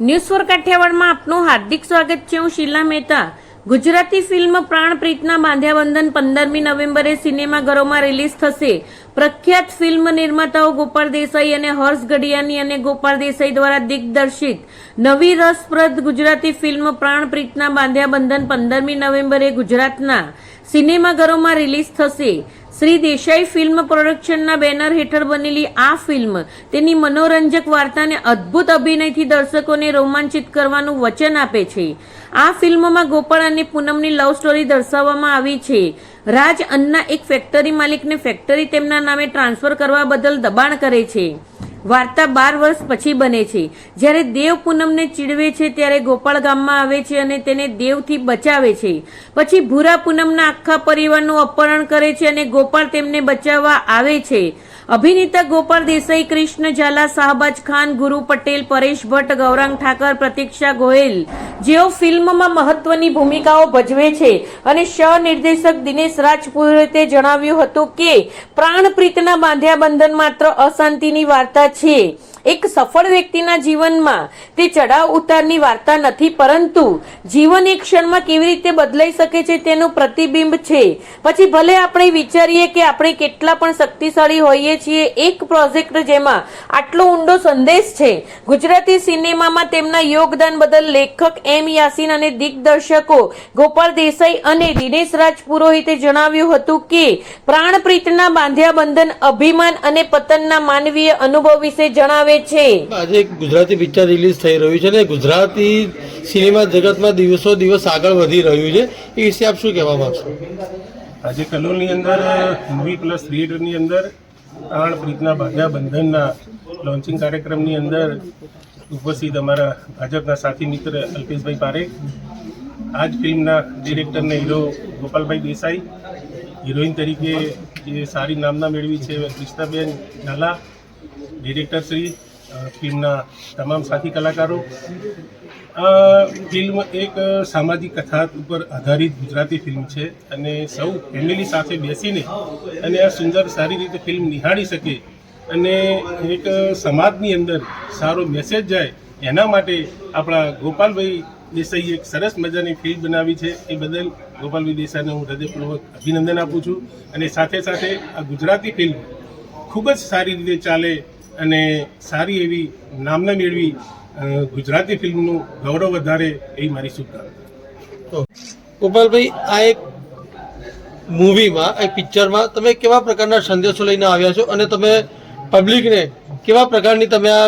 News for કાઠિયાવાડમાં આપનું હાર્દિક સ્વાગત છે. હું શીલા મહેતા. ગુજરાતી ફિલ્મ પ્રાણપ્રીતના બાંધ્યાબંધન પંદરમી નવેમ્બરે સિનેમાઘરોમાં રિલીઝ થશે. પ્રખ્યાત ફિલ્મ નિર્માતાઓ ગોપાલ દેસાઈ અને હર્ષ ગઢિયાની અને ગોપાલ દેસાઈ દ્વારા દિગ્દર્શિત. નવી રસપ્રદ ગુજરાતી ફિલ્મ પ્રાણપ્રીતના બાંધ્યાબંધન પંદરમી નવેમ્બરે ગુજરાતના સિનેમાઘરોમાં રિલીઝ થશે. શ્રી દેસાઈ ફિલ્મ પ્રોડક્શનના બેનર હેઠળ બનેલી આ ફિલ્મ તેની મનોરંજક વાર્તાને અદ્ભુત અભિનયથી દર્શકોને રોમાંચિત કરવાનું વચન આપે છે. આ ફિલ્મમાં ગોપાળ અને પૂનમની લવ સ્ટોરી દર્શાવવામાં આવી છે. રાજ અન્ના એક ફેક્ટરી માલિકને ફેક્ટરી તેમના નામે ટ્રાન્સફર કરવા બદલ દબાણ કરે છે. વાર્તા બાર વર્ષ પછી બને છે. જ્યારે દેવ પૂનમને ચીડવે છે ત્યારે ગોપાળ ગામમાં આવે છે અને તેને દેવથી બચાવે છે. પછી ભૂરા પૂનમના આખા પરિવારનું અપહરણ કરે છે અને ગોપાળ તેમને બચાવવા આવે છે. અભિનેતા ગોપાલ દેસાઈ, કૃષ્ણ ઝાલા, શાહબાજ ખાન, ગુરુ પટેલ, પરેશ ભટ્ટ, ગૌરાંગ ઠાકર, પ્રતીક્ષા ગોયલ જેઓ ફિલ્મમાં મહત્વની ભૂમિકાઓ ભજવે છે અને સહનિર્દેશક દિનેશ રાજપુરોહિતે જણાવ્યું હતું કે પ્રાણપ્રીતના બાંધ્યા બંધન માત્ર અશાંતિની વાર્તા છે. એક સફળ વ્યક્તિના જીવનમાં તે ચઢાવ ઉતારની વાર્તા નથી, પરંતુ જીવન એક ક્ષણમાં કેવી રીતે બદલાઈ શકે છે તેનું પ્રતિબિંબ છે. પછી ભલે આપણે વિચારીએ કે આપણે કેટલા પણ શક્તિશાળી હોઈએ છીએ, એક પ્રોજેક્ટ જેમાં આટલો ઊંડો સંદેશ છે. ગુજરાતી સિનેમામાં તેમના યોગદાન બદલ લેખક એમ યાસીન અને દિગ્દર્શકો ગોપાલ દેસાઈ અને દિનેશ રાજ પુરોહિતે જણાવ્યું હતું કે, પ્રાણપ્રીતના બાંધ્યા બંધન, અભિમાન અને પતનના માનવીય અનુભવ વિશે જણાવે છે. આજે એક ગુજરાતી પિક્ચર રિલીઝ થઈ રહ્યું છે ને ગુજરાતી સિનેમા જગતમાં દિવસો દિવસ આગળ વધી રહ્યું છે. એ વિશે આપ શું કહેવા માંગશો? આજે કલોલની અંદર મૂવી પ્લસ થિયેટરની અંદર પ્રાણ પ્રીતના ભાગ્યા બંધનના લોન્ચિંગ કાર્યક્રમની અંદર ઉપસ્થિત અમારા ભાજપના સાથી મિત્ર અલ્પેશભાઈ પારેખ આ જ ફિલ્મના ડિરેક્ટરને હીરો ગોપાલભાઈ દેસાઈ હિરોઈન તરીકે જે સારી નામના મેળવી છે કૃષ્ણાબેન ઝાલા ડિરેક્ટર શ્રી ફિલ્મના તમામ સાથી કલાકારો. આ ફિલ્મ એક સામાજિક કથા ઉપર આધારિત ગુજરાતી ફિલ્મ છે અને સૌ ફેમિલી સાથે બેસીને અને આ સુંદર સારી રીતે ફિલ્મ નિહાળી શકે અને એક સમાજની અંદર સારો મેસેજ જાય એના માટે આપણા ગોપાલભાઈ દેસાઈએ એક સરસ મજાની ફિલ્મ બનાવી છે. એ બદલ ગોપાલભાઈ દેસાઈને હું હૃદયપૂર્વક અભિનંદન આપું છું અને સાથે સાથે આ ગુજરાતી ફિલ્મ ખૂબ જ સારી રીતે ચાલે અને સારી એવી નામના મેળવી અ, ગુજરાતી ફિલ્મનું ગૌરવ વધારે એવી મારી શુભકામના તો ગોપાલભાઈ આ એક મૂવીમાં એક પિક્ચરમાં તમે કેવા પ્રકારના સંદેશો લઈને આવ્યા છો અને તમે પબ્લિકને કેવા પ્રકારની તમે આ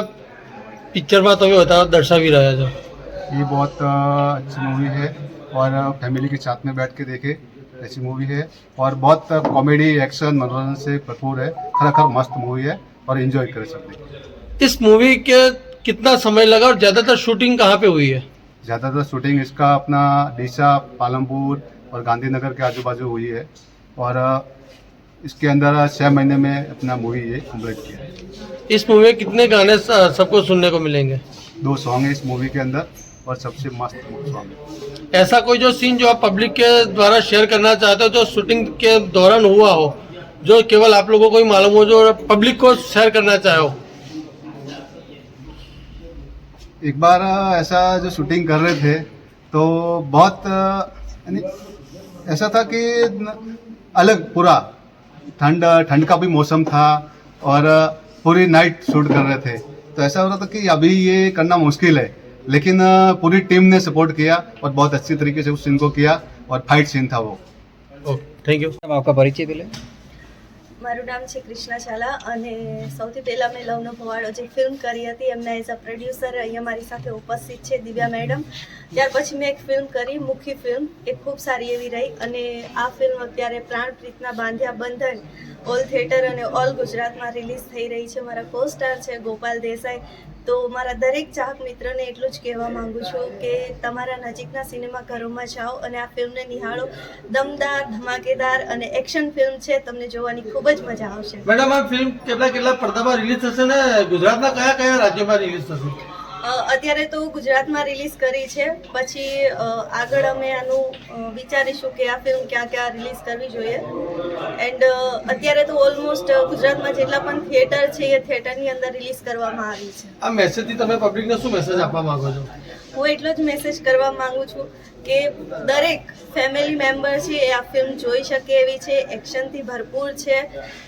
પિક્ચરમાં તમે બતાવ દર્શાવી રહ્યા છો ये बहुत अ, अच्छी मूवी है और फैमिली के साथ में बैठ के देखे ऐसी मूवी है और बहुत कॉमेडी एक्शन मनोरंजन से भरपूर है खरेखर मस्त मूवी है और एंजॉय कर सकते इस मूवी के कितना समय लगा और ज़्यादातर शूटिंग कहाँ पे हुई है? ज़्यादातर शूटिंग इसका अपना डीसा पालमपुर और गांधीनगर के आजू बाजू हुई है। और इसके अंदर छः महीने में अपना मूवी ये कंप्लीट किया है। इस मूवी में कितने गाने सबको सुनने को मिलेंगे? दो सॉन्ग है इस मूवी के अंदर और सबसे मस्त सॉन्ग है। ऐसा कोई जो सीन जो आप पब्लिक के द्वारा शेयर करना चाहते हो जो शूटिंग के दौरान हुआ हो जो केवल आप लोगों को ही मालूम हो जो पब्लिक को शेयर करना चाहो एक बार ऐसा जो शूटिंग कर रहे थे तो बहुत ऐसा था कि अलग पूरा। ठंड ठंड का भी मौसम था और पूरी नाइट शूट कर रहे थे। तो ऐसा हो रहा था कि अभी ये करना मुश्किल है लेकिन पूरी टीम ने सपोर्ट किया और बहुत अच्छी तरीके से उस सीन को किया और फाइट सीन था वो। थैंक यू आपका परिचय पहले મારું નામ છે કૃષ્ણા ઝાલા અને સૌથી પહેલાં મેં લવનો ભવાડો જે ફિલ્મ કરી હતી, એમના એઝ અ પ્રોડ્યુસર અહીંયા મારી સાથે ઉપસ્થિત છે દિવ્યા મેડમ ત્યાર પછી મેં એક ફિલ્મ કરી, મુખી ફિલ્મ એ ખૂબ સારી એવી રહી અને આ ફિલ્મ અત્યારે પ્રાણપ્રીતના બાંધ્યા બંધન ઓલ થિયેટર અને ઓલ ગુજરાતમાં રિલીઝ થઈ રહી છે. મારા કો સ્ટાર છે ગોપાલ દેસાઈ. તો મારા દરેક ચાહક મિત્રને એટલું જ કહેવા માંગુ છું કે તમારા નજીકના સિનેમા ઘરોમાં જાઓ અને આ ફિલ્મને નિહાળો. દમદાર, ધમાકેદાર અને એક્શન ફિલ્મ છે, તમને જોવાની ખૂબ જ મજા આવશે. મેડમ, આ ફિલ્મ કેટલા કેટલા પડદામાં રિલીઝ થશે ને? ગુજરાતના કયા કયા રાજ્યોમાં રિલીઝ થશે? અત્યારે તો ગુજરાતમાં રિલીઝ કરી છે. પછી આગળ અમે આનું વિચારીશું કે આ ફિલ્મ ક્યાં ક્યાં રિલીઝ કરવી જોઈએ. એન્ડ અત્યારે તો ઓલમોસ્ટ ગુજરાતમાં જેટલા પણ થિયેટર છે એ થિયેટરની અંદર રિલીઝ કરવામાં આવી છે. આ મેસેજથી તમે પબ્લિકને શું મેસેજ આપવા માંગો છો? હું એટલો જ મેસેજ કરવા માંગુ છું કે દરેક ફેમિલી મેમ્બર છે એ આ ફિલ્મ જોઈ શકે એવી છે એક્શનથી ભરપૂર છે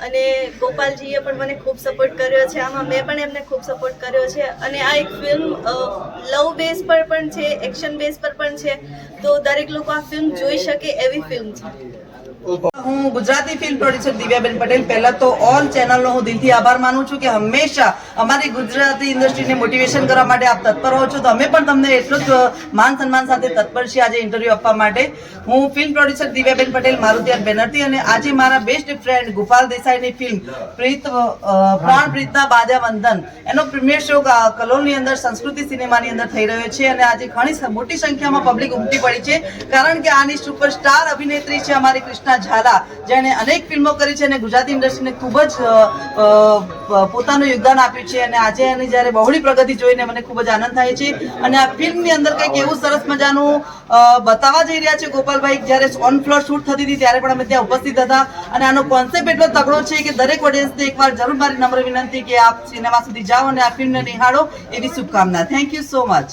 અને ગોપાલજીએ પણ મને ખૂબ સપોર્ટ કર્યો છે. આમાં મેં પણ એમને ખૂબ સપોર્ટ કર્યો છે અને આ એક ફિલ્મ લવ બેઝ પર પણ છે એક્શન બેઝ પર પણ છે. તો દરેક લોકો આ ફિલ્મ જોઈ શકે એવી ફિલ્મ છે. હું ગુજરાતી ફિલ્મ પ્રોડ્યુસર દિવ્યાબેન પટેલ. પહેલા તો ઓલ ચેનલનો હું દિલથી આભાર માનું છું કે હંમેશા અમારી ગુજરાતી ઇન્ડસ્ટ્રીને મોટિવેશન કરવા માટે આપ તત્પર હો છો. તો અમે પણ તમને એટલું જ માન સન્માન સાથે તત્પર છીએ આજે ઇન્ટરવ્યુ આપવા માટે. હું ફિલ્મ પ્રોડ્યુસર દિવ્યાબેન પટેલ મારુતિયાર બેનર્જી અને આજે મારા બેસ્ટ ફ્રેન્ડ ગોપાલ દેસાઈની ફિલ્મ પ્રીત પ્રાણ પ્રીતના બાજા વંદન. એનો પ્રીમિયર શો કલોલની અંદર સંસ્કૃતિ સિનેમાની અંદર થઈ રહ્યો છે અને આજે ઘણી મોટી સંખ્યામાં પબ્લિક ઉમટી પડી છે. કારણ કે આની સુપરસ્ટાર અભિનેત્રી છે અમારી કૃષ્ણા ઝાલા જેણે અનેક ફિલ્મો કરી છે અને ગુજરાતી ઇન્ડસ્ટ્રીને ખૂબ જ પોતાનું યોગદાન આપ્યું છે અને આજે એની જ્યારે બહોળી પ્રગતિ જોઈને મને ખૂબ જ આનંદ થાય છે. અને આ ફિલ્મની અંદર કંઈક એવું સરસ મજાનું બતાવવા જઈ રહ્યા છે ગોપાલભાઈ, જ્યારે ઓન ફ્લોર શૂટ થતી હતી ત્યારે પણ અમે ત્યાં ઉપસ્થિત હતા. અને આનો કોન્સેપ્ટ એટલો તગડો છે કે દરેક ઓડિયન્સને એકવાર જરૂર મારી નમ્ર વિનંતી કે આપ સિનેમા સુધી જાઓ અને આ ફિલ્મને નિહાળો એવી શુભકામના. Thank you so much